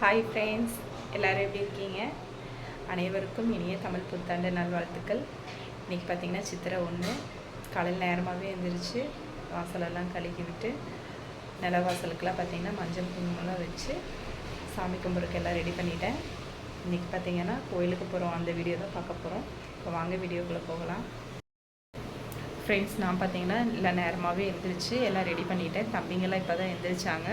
Hi friends எல்லோரும் எப்படி இருக்கீங்க? அனைவருக்கும் இனிய தமிழ் புத்தாண்டு நல்வாழ்த்துக்கள். இன்றைக்கி பார்த்தீங்கன்னா சித்திரை ஒன்று. காலையில் நேரமாகவே எழுந்திரிச்சு வாசலெல்லாம் கழுகி விட்டு நில வாசலுக்கெல்லாம் பார்த்திங்கன்னா மஞ்சள் குங்குமம்லாம் வச்சு சாமி கும்பிட்றதுக்கு எல்லாம் ரெடி பண்ணிட்டேன். இன்றைக்கி பார்த்திங்கன்னா கோயிலுக்கு போகிறோம் அந்த வீடியோ தான் பார்க்க போகிறோம் இப்போ வாங்க வீடியோக்குள்ளே போகலாம். ஃப்ரெண்ட்ஸ் நான் பார்த்தீங்கன்னா இல்லை நேரமாகவே எழுந்திரிச்சு எல்லாம் ரெடி பண்ணிட்டேன். தம்பிங்கெல்லாம் இப்போ தான் எழுந்திரிச்சாங்க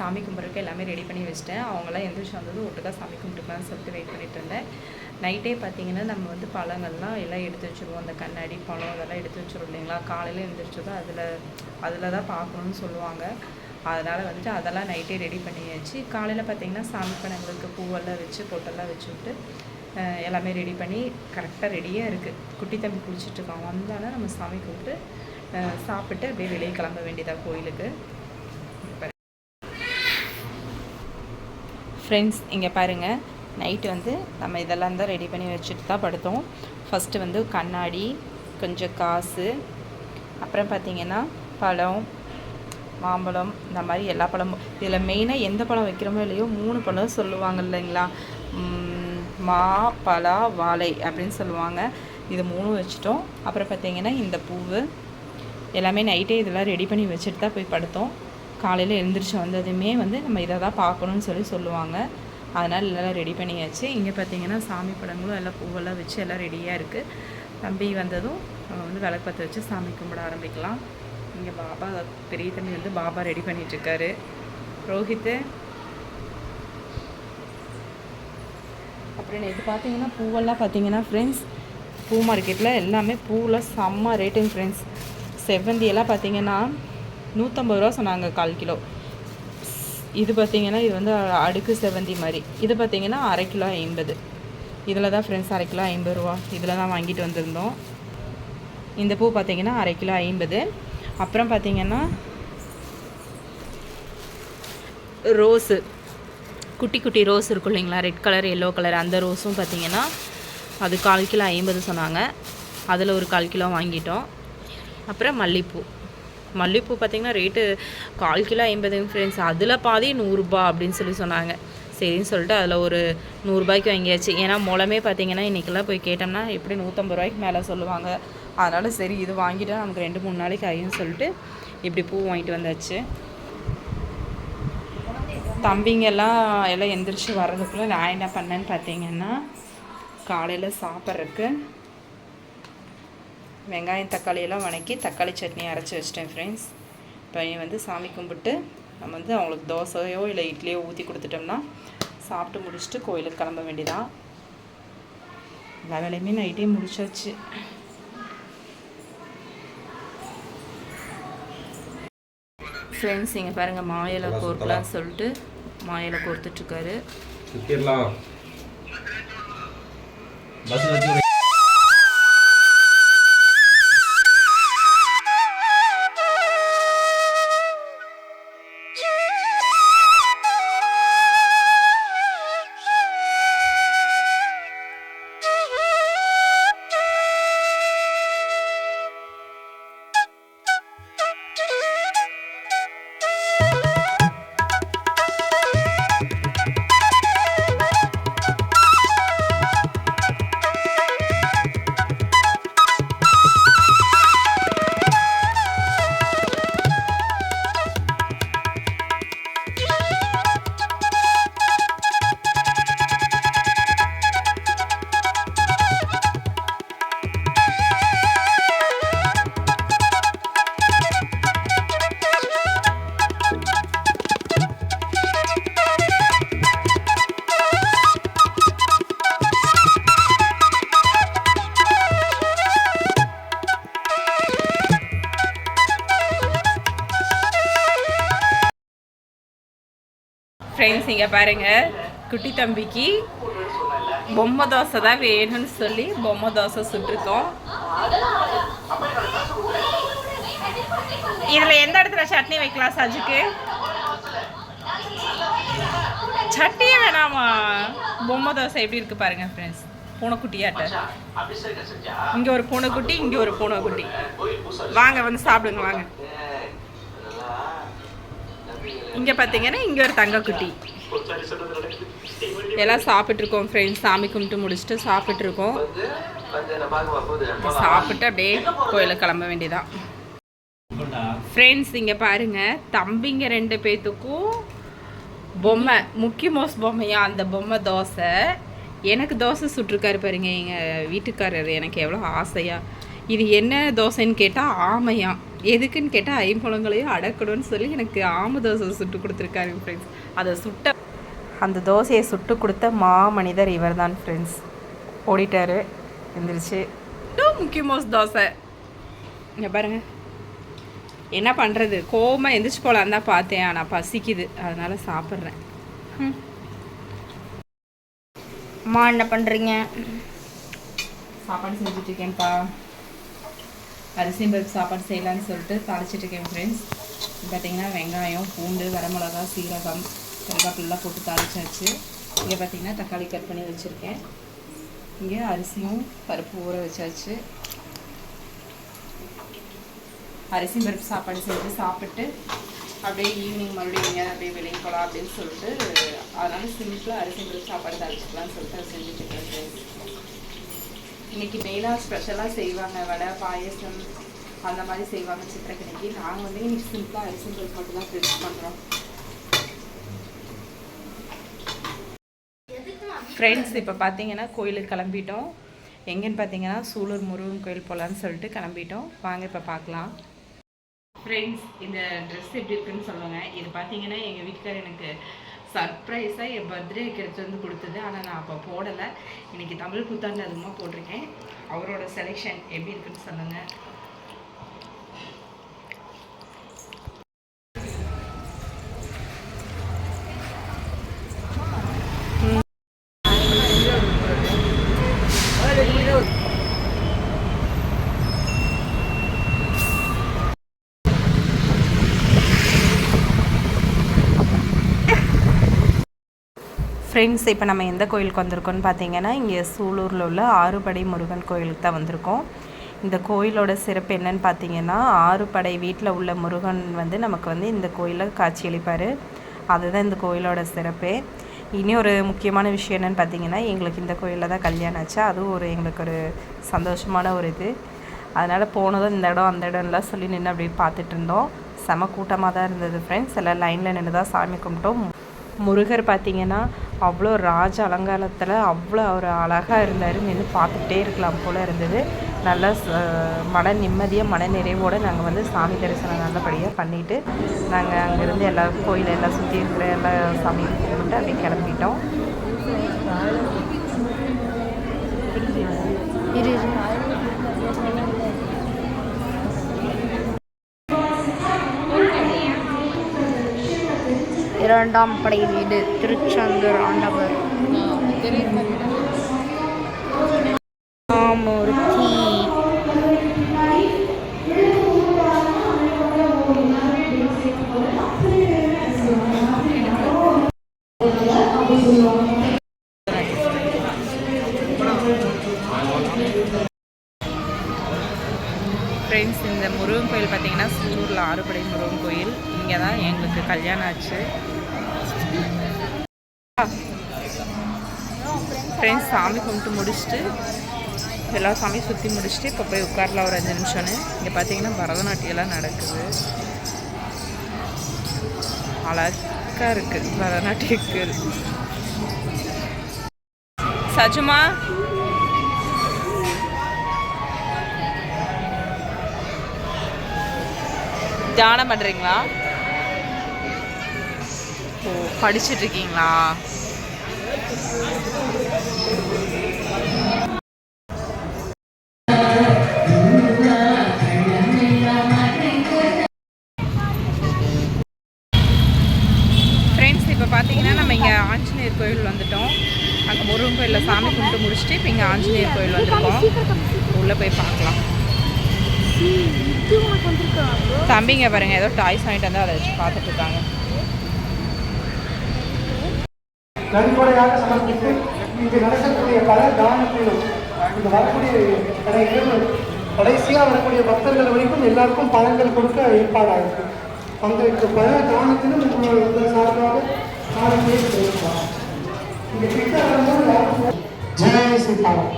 சாமி கும்பிட்றதுக்கு எல்லாமே ரெடி பண்ணி வச்சிட்டேன். அவங்களாம் எந்திரிச்சு வந்தது ஒட்டுக்கா சாமி கும்பிட்டுக்கலாம்னு சொல்லிட்டு வெயிட் பண்ணிட்டு இருந்தேன். நைட்டே பார்த்தீங்கன்னா நம்ம வந்து பழங்கள்லாம் எல்லாம் எடுத்து வச்சுருவோம். அந்த கண்ணாடி பழம் அதெல்லாம் எடுத்து வச்சுருவோம் இல்லைங்களா? காலையில் எழுந்திரிச்சதும் அதில் அதில் தான் பார்க்கணுன்னு சொல்லுவாங்க. அதனால் வந்துட்டு அதெல்லாம் நைட்டே ரெடி பண்ணியாச்சு. காலையில் பார்த்தீங்கன்னா சாமி பழங்களுக்கு பூவெல்லாம் வச்சு பொட்டெல்லாம் வச்சு விட்டு எல்லாமே ரெடி பண்ணி கரெக்டாக ரெடியாக இருக்குது குட்டி தம்பி குளிச்சுட்ருக்கான் வந்தாலும் நம்ம சாமி கும்பிட்டு சாப்பிட்டு அப்படியே வெளியே கிளம்ப வேண்டியதாக கோயிலுக்கு. ஃப்ரெண்ட்ஸ் இங்கே பாருங்கள் நைட்டு வந்து நம்ம இதெல்லாம் தான் ரெடி பண்ணி வச்சுட்டு தான் படுத்தோம். ஃபஸ்ட்டு வந்து கண்ணாடி கொஞ்சம் காசு அப்புறம் பார்த்தீங்கன்னா பழம் மாம்பழம் இந்த மாதிரி எல்லா பழமும். இதில் மெயினாக எந்த பழம் வைக்கிறோமோ இல்லையோ மூணு பழம் சொல்லுவாங்க இல்லைங்களா? மா பலா வாழை அப்படின்னு சொல்லுவாங்க. இது மூணும் வச்சுட்டோம். அப்புறம் பார்த்தீங்கன்னா இந்த பூவு. எல்லாமே நைட்டே இதெல்லாம் ரெடி பண்ணி வச்சுட்டு தான் போய் படுத்தோம். காலையில் எழுந்திரிச்சு வந்ததுமே வந்து நம்ம இதை தான் பார்க்கணும்னு சொல்லி சொல்லுவாங்க. அதனால் எல்லாம் ரெடி பண்ணியாச்சு. இங்கே பார்த்தீங்கன்னா சாமி படங்களும் எல்லாம் பூவெல்லாம் வச்சு எல்லாம் ரெடியாக இருக்குது தம்பி வந்ததும் நம்ம வந்து விளக்கு பற்ற வச்சு சாமி கும்பிட ஆரம்பிக்கலாம். இங்கே பாபா பெரிய தம்பி வந்து பாபா ரெடி பண்ணிகிட்ருக்காரு ரோஹித்து. அப்புறம் இது பார்த்தீங்கன்னா பூவெல்லாம் பார்த்தீங்கன்னா ஃப்ரெண்ட்ஸ் பூ மார்க்கெட்டில் எல்லாமே பூவில் செம்ம ரேட்டுங்க ஃப்ரெண்ட்ஸ் செவ்வந்தி எல்லாம் பார்த்தீங்கன்னா நூற்றம்பது ரூபா சொன்னாங்க கால் கிலோ. இது பார்த்தீங்கன்னா இது வந்து அடுக்கு செவ்வந்தி மாதிரி. இது பார்த்தீங்கன்னா அரை கிலோ ஐம்பது. இதில் தான் ஃப்ரெண்ட்ஸ் அரை கிலோ ஐம்பது ரூபா. இதில் தான் வாங்கிட்டு வந்திருந்தோம். இந்த பூ பார்த்தீங்கன்னா அரை கிலோ ஐம்பது. அப்புறம் பார்த்தீங்கன்னா ரோஸு. குட்டி குட்டி ரோஸ் இருக்கும் இல்லைங்களா? ரெட் கலர் எல்லோ கலர் அந்த ரோஸும் பார்த்திங்கன்னா அது கால் கிலோ ஐம்பது சொன்னாங்க. அதில் ஒரு கால் கிலோ வாங்கிட்டோம். அப்புறம் மல்லிப்பூ. மல்லிகைப்பூ பார்த்திங்கன்னா ரேட்டு கால் கிலோ ஐம்பது ஃப்ரெண்ட்ஸ் அதில் பாதி நூறுரூபா அப்படின்னு சொல்லி சொன்னாங்க. சரின்னு சொல்லிட்டு அதில் ஒரு நூறுரூபாய்க்கு வாங்கியாச்சு. ஏன்னா முளமே பார்த்தீங்கன்னா இன்றைக்கெல்லாம் போய் கேட்டோம்னா எப்படி நூற்றம்பது ரூபாய்க்கு மேலே சொல்லுவாங்க. அதனால் சரி இது வாங்கிட்டால் நமக்கு ரெண்டு மூணு நாளைக்கு ஆகியும் சொல்லிட்டு இப்படி பூ வாங்கிட்டு வந்தாச்சு. தம்பிங்கெல்லாம் எல்லாம் எந்திரிச்சு வர்றதுக்குள்ளே நான் என்ன பண்ணேன்னு பார்த்தீங்கன்னா காலையில் சாப்பிட்றதுக்கு வெங்காயம் தக்காளி எல்லாம் வணக்கி தக்காளி சட்னி அரைச்சி வச்சிட்டேன் ஃப்ரெண்ட்ஸ் இப்போ வந்து சாமி கும்பிட்டு நம்ம வந்து அவங்களுக்கு தோசையோ இல்லை இட்லியோ ஊற்றி கொடுத்துட்டோம்னா சாப்பிட்டு முடிச்சுட்டு கோயிலுக்கு கிளம்ப வேண்டியதான் எல்லா வேலையுமே நைட்டே முடிச்சாச்சு. ஃப்ரெண்ட்ஸ் இங்கே பாருங்கள் மாயிலை கோர்க்கலாம்னு சொல்லிட்டு மாயிலை கோர்த்துட்ருக்காரு ஃப்ரெண்ட்ஸ் இங்கே பாருங்க. குட்டி தம்பிக்கு பொம்மை தோசை தான் வேணும்னு சொல்லி பொம்மை தோசை சுட்டிருக்கோம். இதில் எந்த இடத்துல சட்னி வைக்கலாம் சஜுக்கு? சட்னியே வேணாமா? பொம்மை தோசை எப்படி இருக்கு பாருங்க ஃப்ரெண்ட்ஸ் பூனைக்குட்டியாட்ட. இங்கே ஒரு பூனைக்குட்டி இங்கே ஒரு பூனைக்குட்டி. வாங்க வந்து சாப்பிடுங்க வாங்க. இங்கே பார்த்தீங்கன்னா இங்கே ஒரு தங்கக்குட்டி எல்லாம் சாப்பிட்ருக்கோம் ஃப்ரெண்ட்ஸ் சாமி கும்பிட்டு முடிச்சுட்டு சாப்பிட்ருக்கோம் சாப்பிட்டு அப்படியே கோயிலுக்கு கிளம்ப வேண்டியதான் ஃப்ரெண்ட்ஸ் இங்கே பாருங்க. தம்பிங்க ரெண்டு பேத்துக்கும் பொம்மை முக்கி மோஸ் பொம்மையா? அந்த பொம்மை தோசை. எனக்கு தோசை சுட்டிருக்காரு பாருங்க. எங்கள் வீட்டுக்காரர் எனக்கு எவ்வளோ ஆசையா. இது என்ன தோசைன்னு கேட்டால் ஆமையான் எதுக்குன்னு கேட்டால் ஐம்பழங்களையும் அடக்கணும்னு சொல்லி எனக்கு ஆமை தோசை சுட்டு கொடுத்துருக்காரு ஃப்ரெண்ட்ஸ் அதை சுட்ட அந்த தோசையை சுட்டு கொடுத்த மா மனிதர் இவர் தான் ஃப்ரெண்ட்ஸ் ஓடிட்டாரு எந்திரிச்சு. முக்கிய மோஸ் தோசை. இங்கே பாருங்க. என்ன பண்ணுறது கோவமாக எந்திரிச்சு போகலான் தான் பார்த்தேன் ஆனால் பசிக்குது. அதனால் சாப்பிட்றேன். அம்மா என்ன பண்ணுறீங்க சாப்பாடு செஞ்சுட்டு அரிசியும் அரிசி பருப்பு சாப்பாடு செய்யலான்னு சொல்லிட்டு தாளிச்சிட்டு இருக்கேன் ஃப்ரெண்ட்ஸ் பார்த்தீங்கன்னா வெங்காயம் பூண்டு வரமிளகா சீரகம் கருவேப்பிலாம் போட்டு தாளிச்சாச்சு. இங்கே பார்த்தீங்கன்னா தக்காளி கட் பண்ணி வச்சுருக்கேன். இங்கே அரிசியும் பருப்பு ஊற வச்சாச்சு. அரிசி பருப்பு சாப்பாடு செஞ்சு சாப்பிட்டு அப்படியே ஈவினிங் மறுபடியும் எங்கேயாவது அப்படியே வெளியே போகலாம் அப்படின்னு சொல்லிட்டு அதனால் சிம்பிளாக அரிசி பருப்பு சாப்பாடு தாளிச்சிக்கலாம்னு சொல்லிட்டு அதை செஞ்சுட்டு இருக்கேன் இன்னைக்கு மெயினாக ஸ்பெஷலாக செய்வாங்க வடை பாயசம் அந்த மாதிரி செய்வாங்க சித்திரக்கணிக்கு நாங்கள் வந்து இன்னைக்கு சிம்பிளாக அரிசி பருப்பு மட்டும் தான் ப்ரிப்பேர் பண்ணுறோம் ஃப்ரெண்ட்ஸ் இப்போ பார்த்தீங்கன்னா கோயிலுக்கு கிளம்பிட்டோம். எங்கேன்னு பார்த்தீங்கன்னா சூலூர் முருகன் கோயில் போகலான்னு சொல்லிட்டு கிளம்பிட்டோம். வாங்க இப்போ பார்க்கலாம் ஃப்ரெண்ட்ஸ் இந்த ட்ரெஸ் எப்படி இருக்குன்னு சொல்லுவாங்க இது பார்த்தீங்கன்னா எங்கள் வீட்டுக்கார் எனக்கு சர்ப்ரைஸாக என் பர்த்டே எடுத்து வந்து கொடுத்தது. ஆனால் நான் அப்போ போடலை. இன்றைக்கி தமிழ் புத்தாண்டு அதிகமாக போட்டிருக்கேன். அவரோட செலெக்ஷன் எப்படி இருக்குன்னு சொல்லுங்கள் ஃப்ரெண்ட்ஸ் இப்போ நம்ம எந்த கோயிலுக்கு வந்திருக்கோம்னு பார்த்தீங்கன்னா இங்கே சூலூரில் உள்ள ஆறுபடை முருகன் கோயிலுக்கு தான் வந்திருக்கோம். இந்த கோயிலோட சிறப்பு என்னன்னு பார்த்தீங்கன்னா ஆறுபடை வீட்டில் உள்ள முருகன் வந்து நமக்கு வந்து இந்த கோயிலில் காட்சியளிப்பார். அதுதான் இந்த கோயிலோட சிறப்பே. இனி ஒரு முக்கியமான விஷயம் என்னென்னு பார்த்தீங்கன்னா எங்களுக்கு இந்த கோயிலில் தான் கல்யாணம் ஆச்சு. அதுவும் ஒரு எங்களுக்கு ஒரு சந்தோஷமான ஒரு இது. அதனால் போனதும் இந்த இடம் அந்த இடம்லாம் சொல்லி நின்று அப்படியே பார்த்துட்டு இருந்தோம். செம கூட்டமாக தான் இருந்தது ஃப்ரெண்ட்ஸ் எல்லாம் லைனில் நின்று தான் சாமி கும்பிட்டோம். முருகர் பார்த்தீங்கன்னா அவ்வளோ ராஜ அலங்காரத்தில் அவ்வளோ அவர் அழகாக இருந்தார். நின்று பார்த்துக்கிட்டே இருக்கலாம் போல் இருந்தது. நல்லா மன நிம்மதியாக மன நிறைவோடு நாங்கள் வந்து சாமி தரிசனம் நல்லபடியாக பண்ணிவிட்டு நாங்கள் அங்கேருந்து எல்லா கோயிலை எல்லாம் சுற்றி இருக்கிற எல்லா சாமியும் கும்பிட்டு அப்படியே கிளம்பிட்டோம். இரு. இரண்டாம் படை வீடு திருச்செந்தூர் ஆண்டவர். ஃப்ரெண்ட்ஸ் சாமி கும்பிட்டு முடிச்சுட்டு எல்லா சாமியும் சுற்றி முடிச்சுட்டு இப்போ போய் உட்காரலாம் ஒரு அஞ்சு நிமிஷம்னு. இங்கே பார்த்தீங்கன்னா பரதநாட்டியம்லாம் நடக்குது. அழகாக இருக்குது பரதநாட்டியக்கு. சஜுமா? தியானம் பண்ணுறீங்களா ஓ படிச்சுட்டு இருக்கீங்களா ஃப்ரெண்ட்ஸ் இப்போ பார்த்தீங்கன்னா நம்ம இங்கே ஆஞ்சநேயர் கோயில் வந்துட்டோம். அங்கே முருகன் கோயிலில் சாமி கும்பிட்டு முடிச்சுட்டு இப்போ இங்கே ஆஞ்சநேயர் கோயில் வந்திருக்கோம். உள்ளே போய் பார்க்கலாம் தம்பிங்க பாருங்க ஏதோ டாய்ஸ் வாங்கிட்டு வந்து அதை வச்சு பார்த்துட்டு இருக்காங்க நன்கொடையாக சமர்ப்பித்து இங்கு நடக்கக்கூடிய பல தானத்திலும் இங்கு வரக்கூடிய கடைகளும் கடைசியாக வரக்கூடிய பக்தர்கள் வரைக்கும் எல்லாருக்கும் பழங்கள் கொடுக்க ஏற்பாடாயிருக்கு. பங்களிக்க பல தானத்திலும் உங்களுடைய உங்கள் சார்பாக காலத்தை கொடுக்கலாம். இங்க கிட்ட வரும்போது யாரும் சீதாராம்.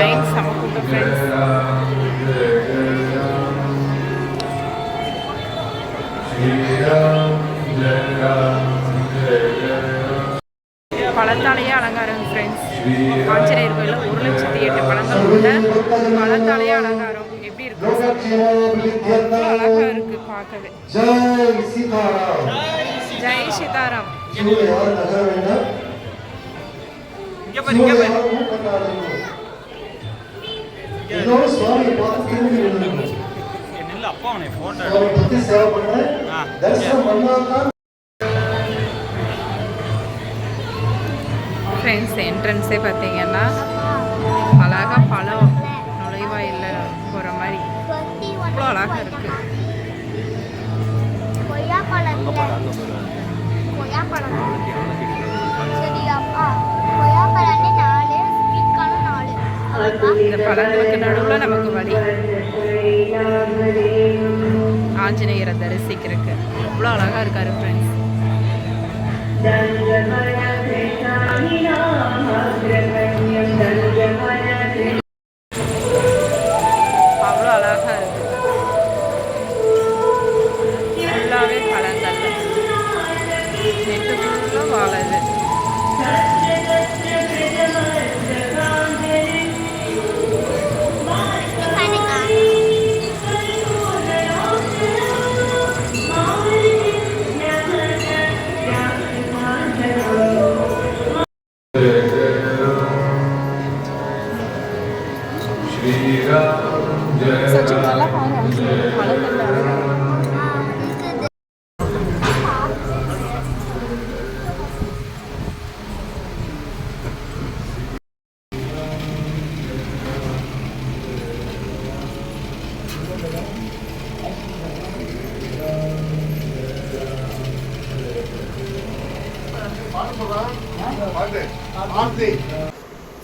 லைன் செம கூட்டம் ஃப்ரெண்ட்ஸ் பழத்தாலேயே அலங்காரம் ஃப்ரெண்ட்ஸ் ஆஞ்சநேயர் கோயிலில் ஒரு லட்சத்தி எட்டு பழங்கள் உள்ள பழத்தாலேயே அலங்காரம். எப்படி இருக்கு? அழகா இருக்கு பார்க்கவே. ஜெய் சீதாராம். ஜெய் சீதாராம் சூரிய யாரும் இதோட சுவாமியை பார்த்து திரும்பி என்னில்ல அப்பா அவனை போட்டோ சுவாமி பத்தி சேவை ஆ. தரிசனம் பண்ணாதான் ஃப்ரெண்ட்ஸ் என்ட்ரன்ஸே பார்த்தீங்கன்னா அழகா பழம் நுழைவாயில் போகிற மாதிரி. அவ்வளோ அழகா இருக்கு. கொய்யாப்பழம் கொய்யாப்பழம் இந்த பழங்களுக்கு நடுவில் நமக்கு வழி. ஆஞ்சநேயரை தரிசிக்கிறதுக்கு. அவ்வளோ அழகாக இருக்காரு ஃப்ரெண்ட்ஸ்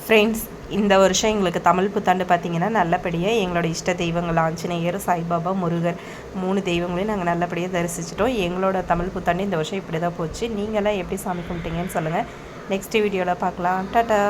ஃப்ரெண்ட்ஸ் இந்த வருஷம் எங்களுக்கு தமிழ் புத்தாண்டு பார்த்தீங்கன்னா நல்லபடியாக எங்களோட இஷ்ட தெய்வங்கள் ஆஞ்சநேயர் சாய்பாபா முருகர் மூணு தெய்வங்களையும் நாங்கள் நல்லபடியாக தரிசிச்சிட்டோம். எங்களோட தமிழ் புத்தாண்டு இந்த வருஷம் இப்படி தான் போச்சு. நீங்களாம் எப்படி சாமி கும்பிட்டீங்கன்னு சொல்லுங்கள் நெக்ஸ்ட் வீடியோவில் பார்க்கலாம். டாட்டா